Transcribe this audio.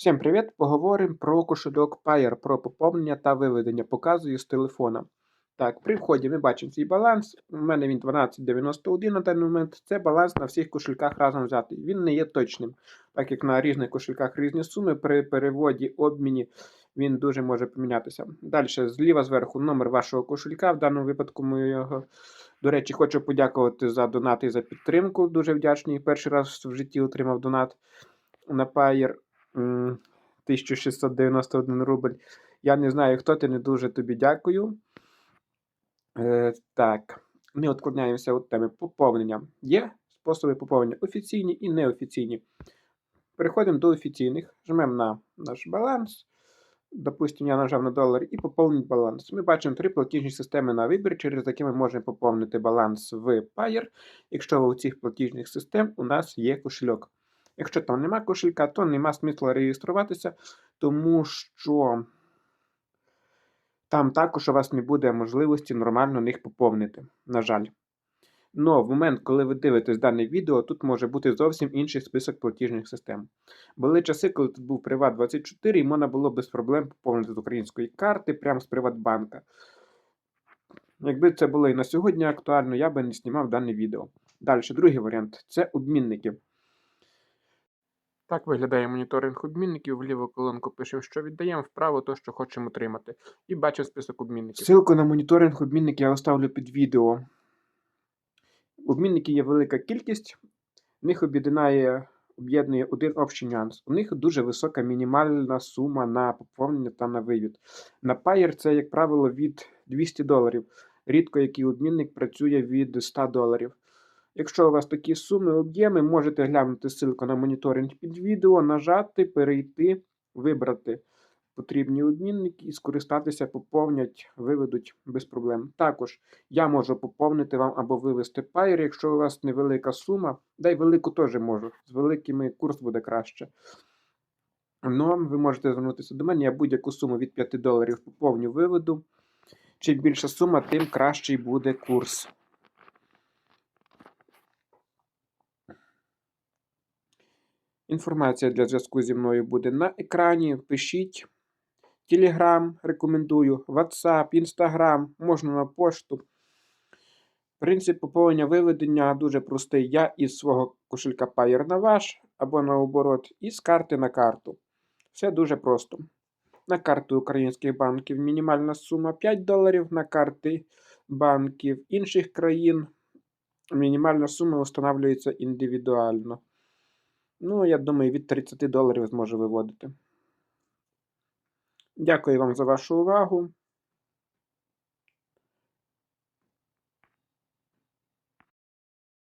Всім привіт! Поговоримо про кошельок Payer, про поповнення та виведення. Показую з телефона. Так, при вході ми бачимо свій баланс. У мене він 1291 на даний момент. Це баланс на всіх кошельках разом взятий. Він не є точним, так як на різних кошельках різні суми. При переводі, обміні він дуже може помінятися. Далі, зліва зверху, номер вашого кошелька. В даному випадку ми його. До речі, хочу подякувати за донати і за підтримку. Дуже вдячний. Перший раз в житті отримав донат на Payer. М, 1691 рубль. Я не знаю, хто ти, не дуже тобі дякую. Е, так, ми відклоняємося від теми поповнення. Є способи поповнення офіційні і неофіційні. Переходимо до офіційних, жмемо на наш баланс. Допустимо, я нажав на долар і поповнить баланс. Ми бачимо три платіжні системи на вибір, через які ми можемо поповнити баланс в Payer, якщо у цих платіжних систем у нас є кошельок. Якщо там нема кошелька, то нема смисла реєструватися, тому що там також у вас не буде можливості нормально них поповнити, на жаль. Но в момент, коли ви дивитесь дане відео, тут може бути зовсім інший список платіжних систем. Були часи, коли тут був Приват24, і можна було без проблем поповнити з української карти прямо з Приватбанка. Якби це було і на сьогодні актуально, я би не знімав дане відео. Далі, другий варіант це обмінники. Так виглядає моніторинг обмінників. В ліву колонку пишемо, що віддаємо, вправо то, що хочемо отримати. І бачимо список обмінників. Ссылку на моніторинг обмінників я оставлю під відео. Обмінників є велика кількість, в них об'єднає об'єднує один общий нюанс. У них дуже висока мінімальна сума на поповнення та на вивід. На Payer це, як правило, від 200 доларів. Рідко який обмінник працює від 100 доларів. Якщо у вас такі суми, об'єми, можете глянути ссылку на моніторинг під відео, нажати, перейти, вибрати потрібні обмінники і скористатися, поповнять, виведуть без проблем. Також я можу поповнити вам або вивести Payer, якщо у вас невелика сума, да й велику теж можу. З великими курс буде краще. Ну, ви можете звернутися до мене, я будь-яку суму від 5 доларів поповню виведу. Чим більша сума, тим кращий буде курс. Інформація для зв'язку зі мною буде на екрані. Пишіть. Telegram рекомендую, WhatsApp, Instagram, можна на пошту. Принцип поповнення виведення дуже простий. Я із свого кошелька Payer на ваш або наоборот, із карти на карту. Все дуже просто. На карту українських банків мінімальна сума 5 доларів, на карти банків інших країн мінімальна сума встановлюється індивідуально. Ну, я думаю, від 30 доларів зможе виводити. Дякую вам за вашу увагу.